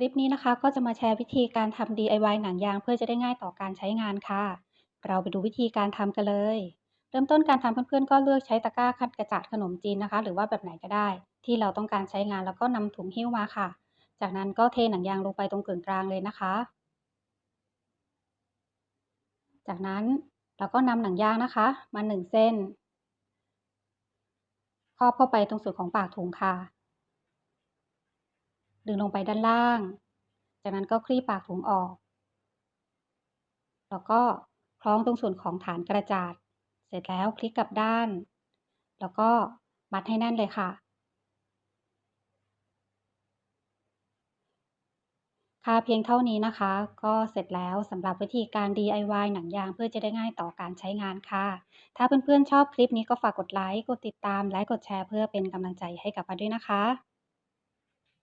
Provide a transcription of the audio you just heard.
คลิปนี้นะคะก็จะมาแชร์วิธีการทำ DIY หนังยางเพื่อจะได้ง่ายต่อการใช้งานค่ะ เราไปดูวิธีการทำกันเลย เริ่มต้นการทำเพื่อนๆ ก็เลือกใช้ตะกร้าคัดกระจาดขนมจีนนะคะ หรือว่าแบบไหนก็ได้ ที่เราต้องการใช้งานแล้วก็นำถุงหิ้วมาค่ะ จากนั้นก็เทหนังยางลงไปตรงกึ่งกลางเลยนะคะ จากนั้นเราก็นำหนังยางนะคะ มาหนึ่งเส้นครอบเข้าไปตรงส่วนของปากถุงค่ะ ดึงลงไปด้านล่าง จากนั้นก็คลี่ปากถุงออก แล้วก็คล้องตรงส่วนของฐานกระจาด เสร็จแล้วคลิกกลับด้าน แล้วก็มัดให้แน่นเลยค่ะค่ะเพียงเท่านี้นะคะ ก็เสร็จแล้วสำหรับวิธีการ DIY หนังยางเพื่อจะได้ง่ายต่อการใช้งานค่ะ ถ้าเพื่อนๆชอบคลิปนี้ก็ฝากกดไลค์ กดติดตาม และกดแชร์เพื่อเป็นกำลังใจให้กับปันด้วยนะคะ